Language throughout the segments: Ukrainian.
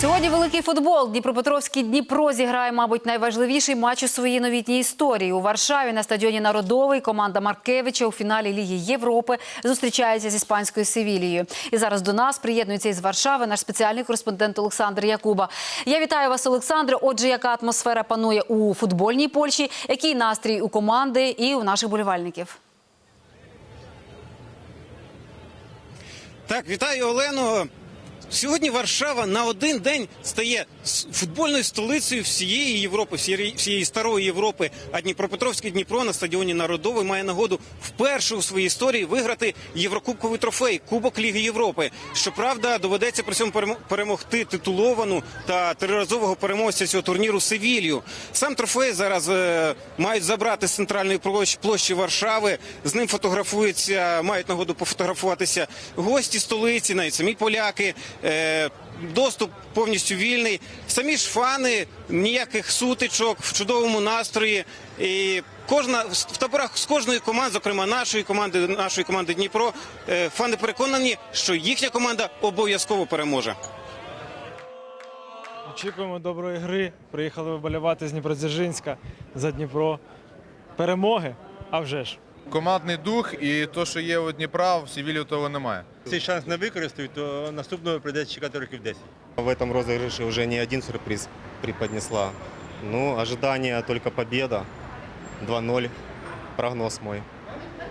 Сьогодні великий футбол. Дніпропетровський Дніпро зіграє, мабуть, найважливіший матч у своїй новітній історії. У Варшаві на стадіоні Народовий команда Маркевича у фіналі Ліги Європи зустрічається з іспанською Севілією. І зараз до нас приєднується із Варшави наш спеціальний кореспондент Олександр Якуба. Я вітаю вас, Олександре. Отже, яка атмосфера панує у футбольній Польщі? Який настрій у команди і у наших болівальників? Так, вітаю Олену. Сьогодні Варшава на один день стає футбольною столицею всієї Європи, всієї, старої Європи. А Дніпропетровський Дніпро на стадіоні Народовий має нагоду вперше у своїй історії виграти Єврокубковий трофей Кубок Ліги Європи. Щоправда, доведеться при цьому перемо- перемогти титуловану та триразового переможця цього турніру Севілью. Сам трофей зараз е, мають забрати з центральної площі Варшави. З ним фотографуються, мають нагоду пофотографуватися гості столиці, навіть самі поляки. Е, Доступ повністю вільний. Самі ж фани, ніяких сутичок в чудовому настрої. І кожна в таборах з кожної команди, зокрема нашої команди, нашої команди Дніпро, е, фани переконані, що їхня команда обов'язково переможе. Очікуємо доброї гри. Приїхали вболівати з Дніпродзержинська за Дніпро. Перемоги, а вже ж Командний дух і то, що є у Дніпра, в Севілі того немає. Цей шанс не використають, то наступного прийдеться чекати років 10. В этом розыгрыше уже не один сюрприз преподнесла. Ну, ожидание только победа. 2-0. Прогноз мой.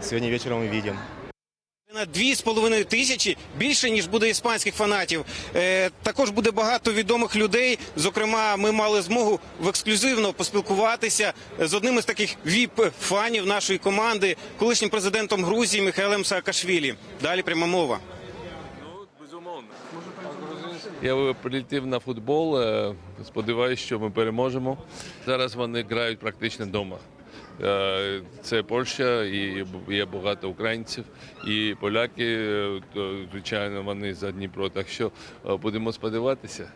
Сегодня вечером увидим. На дві з половиною тисячі більше ніж буде іспанських фанатів. Е, також буде багато відомих людей. Зокрема, ми мали змогу в ексклюзивно поспілкуватися з одним із таких віп-фанів нашої команди, колишнім президентом Грузії Михайлем Саакашвілі. Далі пряма мова. Я прилетів на футбол. е, Сподіваюся, що ми переможемо. Зараз вони грають практично вдома. Е, Це Польща, і є багато українців, і поляки, е, звичайно, вони за Дніпро. Так що е, будемо сподіватися.